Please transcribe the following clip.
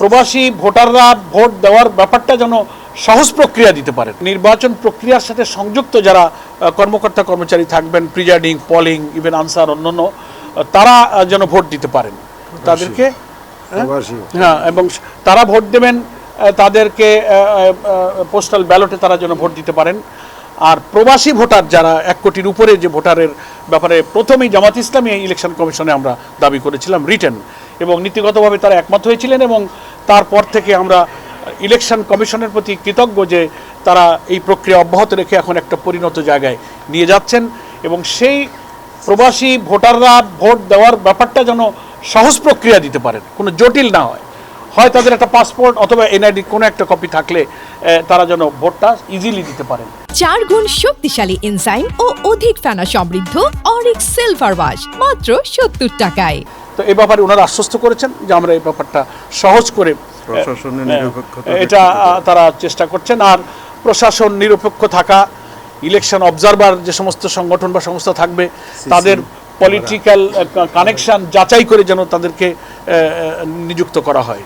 প্রবাসী ভোটাররা ভোট দেওয়ার ব্যাপারটা যেন সহজ প্রক্রিয়া দিতে পারে। নির্বাচন প্রক্রিয়ার সাথে সংযুক্ত যারা কর্মকর্তা কর্মচারী থাকবেন প্রিজাইডিং পলিং ইভেন আনসার অন্যান্য তারা যেন ভোট দিতে পারেন। তাদেরকে হ্যাঁ? এবং তারা ভোট দেবেন তাদেরকে পোস্টাল ব্যালটে তারা যেন ভোট দিতে পারেন। আর প্রবাসী ভোটার যারা এক কোটির উপরে যে ভোটারের ব্যাপারে প্রথমেই জামাত ইসলামী ইলেকশন কমিশনে আমরা দাবি করেছিলাম রিটার্ন এবং নীতিগতভাবে তারা একমত হয়েছিলেন এবং তারপর থেকে আমরা ইলেকশন কমিশনের প্রতি কৃতজ্ঞ যে তারা এই প্রক্রিয়া অব্যাহত রেখে এখন একটা পরিণত জায়গায় নিয়ে যাচ্ছেন এবং সেই প্রবাসী ভোটাররা ভোট দেওয়ার ব্যাপারটা যেন সহজ প্রক্রিয়া দিতে পারেন, কোনো জটিল না হয়। হয় তাদের একটা পাসপোর্ট অথবা এনআইডি কোনো একটা কপি থাকলে তারা যেন ভোটটা ইজিলি দিতে পারেন। চার গুণ শক্তিশালী এনজাইম ও অধিক ফেনা সমৃদ্ধ অরিক সিলভার ওয়াশ মাত্র সত্তর টাকায়। তো এই ব্যাপারে ওনারা আশ্বস্ত করেছেন যে আমরা এই ব্যাপারটা সহজ করে এটা তারা চেষ্টা করছেন। আর প্রশাসন নিরপেক্ষ থাকা ইলেকশন অবজারভার যে সমস্ত সংগঠন বা সংস্থা থাকবে তাদের পলিটিক্যাল কানেকশন যাচাই করে যেন তাদেরকে নিযুক্ত করা হয়।